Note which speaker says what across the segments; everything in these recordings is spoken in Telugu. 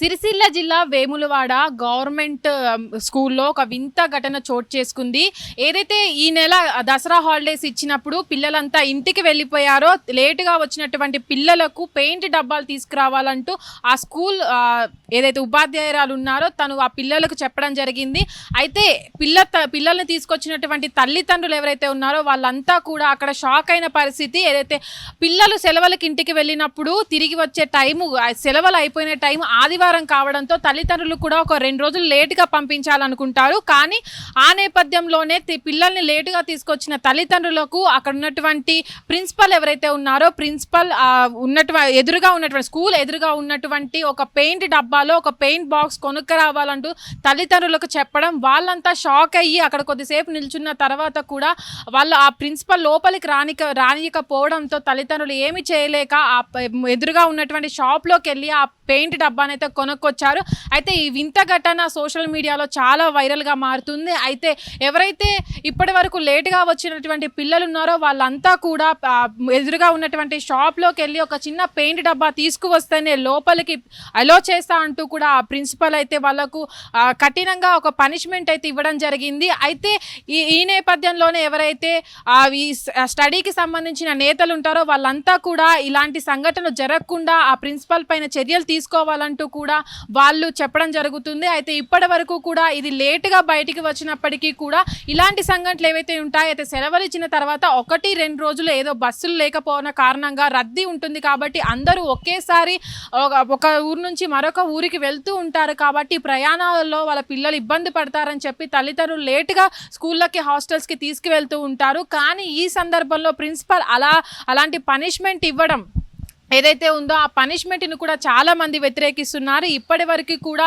Speaker 1: సిరిసిల్ల జిల్లా వేములవాడ గవర్నమెంట్ స్కూల్లో ఒక వింత ఘటన చోటు చేసుకుంది. ఏదైతే ఈ నెల దసరా హాలిడేస్ ఇచ్చినప్పుడు పిల్లలంతా ఇంటికి వెళ్ళిపోయారో లేటుగా వచ్చినటువంటి పిల్లలకు పెయింట్ డబ్బాలు తీసుకురావాలంటూ ఆ స్కూల్ ఏదైతే ఉపాధ్యాయురాలు ఉన్నారో తను ఆ పిల్లలకు చెప్పడం జరిగింది. అయితే పిల్ల త- పిల్లల్ని తీసుకొచ్చినటువంటి తల్లిదండ్రులు ఎవరైతే ఉన్నారో వాళ్ళంతా కూడా అక్కడ షాక్ అయిన పరిస్థితి. ఏదైతే పిల్లలు సెలవులకి ఇంటికి వెళ్ళినప్పుడు తిరిగి వచ్చే టైము సెలవులు అయిపోయిన టైం ఆదివారం కావడంతో తల్లిదండ్రులు కూడా ఒక రెండు రోజులు లేటుగా పంపించాలనుకుంటారు. కానీ ఆ నేపథ్యంలోనే పిల్లల్ని లేటుగా తీసుకొచ్చిన తల్లిదండ్రులకు అక్కడ ఉన్నటువంటి ప్రిన్సిపల్ ఎవరైతే ఉన్నారో ప్రిన్సిపల్ ఉన్నటువంటి ఎదురుగా ఉన్నటువంటి స్కూల్ ఎదురుగా ఉన్నటువంటి ఒక పెయింట్ డబ్బాలో ఒక పెయింట్ బాక్స్ కొనుక్క రావాలంటూ తల్లిదండ్రులకు చెప్పడం వాళ్ళంతా షాక్ అయ్యి అక్కడ కొద్దిసేపు నిల్చున్న తర్వాత కూడా వాళ్ళు ఆ ప్రిన్సిపల్ లోపలికి రానిక రానియకపోవడంతో తల్లిదండ్రులు ఏమి చేయలేక ఆ ఎదురుగా ఉన్నటువంటి షాప్లోకి వెళ్ళి ఆ పెయింట్ డబ్బానైతే కొనుక్కొచ్చారు. అయితే ఈ వింత ఘటన సోషల్ మీడియాలో చాలా వైరల్గా మారుతుంది. అయితే ఎవరైతే ఇప్పటి వరకు లేటుగా వచ్చినటువంటి పిల్లలు ఉన్నారో వాళ్ళంతా కూడా ఎదురుగా ఉన్నటువంటి షాప్లోకి వెళ్ళి ఒక చిన్న పెయింట్ డబ్బా తీసుకువస్తేనే లోపలికి అలో చేస్తా అంటూ కూడా ఆ ప్రిన్సిపల్ అయితే వాళ్ళకు కఠినంగా ఒక పనిష్మెంట్ అయితే ఇవ్వడం జరిగింది. అయితే ఈ ఈ నేపథ్యంలోనే ఎవరైతే ఈ స్టడీకి సంబంధించిన నేతలు ఉంటారో వాళ్ళంతా కూడా ఇలాంటి సంఘటనలు జరగకుండా ఆ ప్రిన్సిపల్ పైన చర్యలు తీసుకోవాలంటూ కూడా వాళ్ళు చెప్పడం జరుగుతుంది. అయితే ఇప్పటి వరకు కూడా ఇది లేటుగా బయటికి వచ్చినప్పటికీ కూడా ఇలాంటి సంఘటనలు ఏవైతే ఉంటాయో అయితే సెలవులు ఇచ్చిన తర్వాత ఒకటి రెండు రోజులు ఏదో బస్సులు లేకపోవడం కారణంగా రద్దీ ఉంటుంది కాబట్టి అందరూ ఒకేసారి ఒక- ఒక ఊరు నుంచి మరొక ఊరికి వెళ్తూ ఉంటారు కాబట్టి ప్రయాణాలలో వాళ్ళ పిల్లలు ఇబ్బంది పడతారని చెప్పి తల్లిదండ్రులు లేటుగా స్కూళ్ళకి హాస్టల్స్కి తీసుకువెళ్తూ ఉంటారు. కానీ ఈ సందర్భంలో ప్రిన్సిపల్ అలా అలాంటి పనిష్మెంట్ ఇవ్వడం ఏదైతే ఉందో ఆ పనిష్మెంట్ని కూడా చాలా మంది వ్యతిరేకిస్తున్నారు. ఇప్పటి వరకు కూడా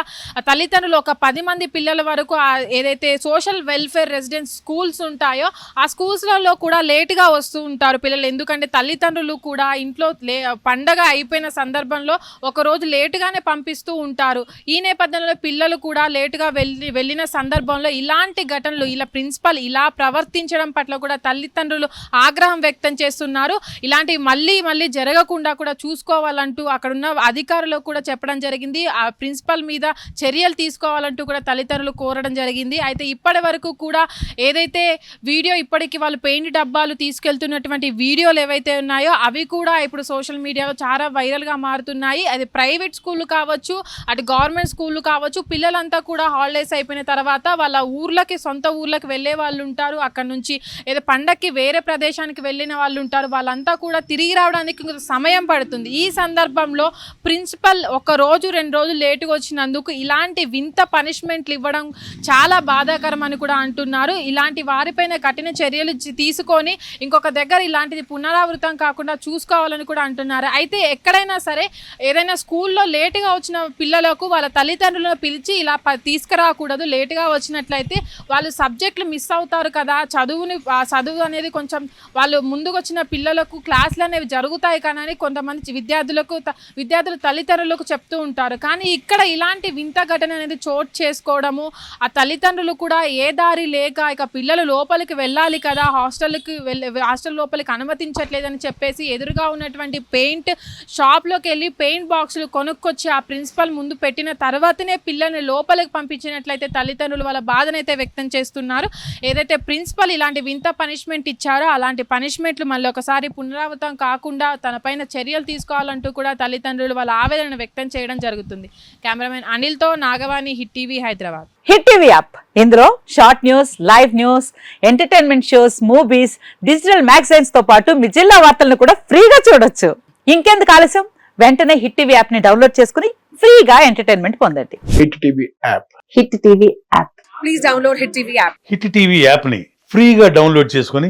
Speaker 1: తల్లిదండ్రులు ఒక పది మంది పిల్లల వరకు ఏదైతే సోషల్ వెల్ఫేర్ రెసిడెన్స్ స్కూల్స్ ఉంటాయో ఆ స్కూల్స్లలో కూడా లేటుగా వస్తూ ఉంటారు పిల్లలు. ఎందుకంటే తల్లిదండ్రులు కూడా ఇంట్లో లే పండగ అయిపోయిన సందర్భంలో ఒకరోజు లేటుగానే పంపిస్తూ ఉంటారు. ఈ నేపథ్యంలో పిల్లలు కూడా లేటుగా వెళ్ళి వెళ్ళిన సందర్భంలో ఇలాంటి ఘటనలు ఇలా ప్రిన్సిపల్ ఇలా ప్రవర్తించడం పట్ల కూడా తల్లిదండ్రులు ఆగ్రహం వ్యక్తం చేస్తున్నారు. ఇలాంటివి మళ్ళీ మళ్ళీ జరగకుండా కూడా చూసుకోవాలంటూ అక్కడున్న అధికారులకు కూడా చెప్పడం జరిగింది. ఆ ప్రిన్సిపల్ మీద చర్యలు తీసుకోవాలంటూ కూడా తల్లిదండ్రులు కోరడం జరిగింది. అయితే ఇప్పటి వరకు కూడా ఏదైతే వీడియో ఇప్పటికి వాళ్ళు పెయింట్ డబ్బాలు తీసుకెళ్తున్నటువంటి వీడియోలు ఏవైతే ఉన్నాయో అవి కూడా ఇప్పుడు సోషల్ మీడియాలో చాలా వైరల్గా మారుతున్నాయి. అది ప్రైవేట్ స్కూళ్ళు కావచ్చు అటు గవర్నమెంట్ స్కూళ్ళు కావచ్చు పిల్లలంతా కూడా హాలిడేస్ అయిపోయిన తర్వాత వాళ్ళ ఊర్లకి సొంత ఊర్లకు వెళ్ళే వాళ్ళు ఉంటారు. అక్కడ నుంచి ఏదో పండక్కి వేరే ప్రదేశానికి వెళ్ళిన వాళ్ళు ఉంటారు. వాళ్ళంతా కూడా తిరిగి రావడానికి సమయం పడుతుంది. ఈ సందర్భంలో ప్రిన్సిపల్ ఒక రోజు రెండు రోజులు లేటుగా వచ్చినందుకు ఇలాంటి వింత పనిష్మెంట్లు ఇవ్వడం చాలా బాధాకరం అని కూడా అంటున్నారు. ఇలాంటి వారిపైన కఠిన చర్యలు తీసుకొని ఇంకొక దగ్గర ఇలాంటిది పునరావృతం కాకుండా చూసుకోవాలని కూడా అంటున్నారు. అయితే ఎక్కడైనా సరే ఏదైనా స్కూల్లో లేటుగా వచ్చిన పిల్లలకు వాళ్ళ తల్లిదండ్రులను పిలిచి ఇలా ప- తీసుకురాకూడదు. లేటుగా వచ్చినట్లయితే వాళ్ళు సబ్జెక్టులు మిస్ అవుతారు కదా. చదువుని చదువు అనేది కొంచెం వాళ్ళు ముందుకు వచ్చిన పిల్లలకు క్లాసులు అనేవి జరుగుతాయి కానీ కొంతమంది కొంతమంది విద్యార్థులకు త- విద్యార్థుల తల్లిదండ్రులకు చెప్తూ ఉంటారు. కానీ ఇక్కడ ఇలాంటి వింత ఘటన అనేది చోటు చేసుకోవడము ఆ తల్లిదండ్రులు కూడా ఏ దారి లేక ఇక పిల్లలు లోపలికి వెళ్ళాలి కదా హాస్టల్కి వెళ్ళి హాస్టల్ లోపలికి అనుమతించట్లేదని చెప్పేసి ఎదురుగా ఉన్నటువంటి పెయింట్ షాప్లోకి వెళ్ళి పెయింట్ బాక్సులు కొనుక్కొచ్చి ఆ ప్రిన్సిపల్ ముందు పెట్టిన తర్వాతనే పిల్లల్ని లోపలికి పంపించినట్లయితే తల్లిదండ్రులు వాళ్ళ బాధనైతే వ్యక్తం చేస్తున్నారు. ఏదైతే ప్రిన్సిపల్ ఇలాంటి వింత పనిష్మెంట్ ఇచ్చారో అలాంటి పనిష్మెంట్లు మళ్ళీ ఒకసారి పునరావృతం కాకుండా తన చర్యలు చర్యలు తీసుకోవాలంటూ కూడా తల్లిదండ్రులు వాళ్ళ ఆవేదన వ్యక్తం చేయడం జరుగుతుంది. Cameraman అనిల్తో Nagavani Hit TV Hyderabad.
Speaker 2: Hit TV app. ఇందులో short news live news entertainment shows movies digital మ్యాగజైన్స్తో పాటు మీ జిల్లా వార్తలను కూడా ఫ్రీగా చూడొచ్చు. ఇంకెందుకు ఆలస్యం? వెంటనే హిట్ టీవీ యాప్ని డౌన్లోడ్ చేసుకుని ఫ్రీగా ఎంటర్టైన్మెంట్ పొందండి.
Speaker 3: Hit TV app.
Speaker 2: Hit TV app.
Speaker 4: Please download Hit TV app.
Speaker 5: Hit TV యాప్ని ఫ్రీగా డౌన్లోడ్ చేసుకొని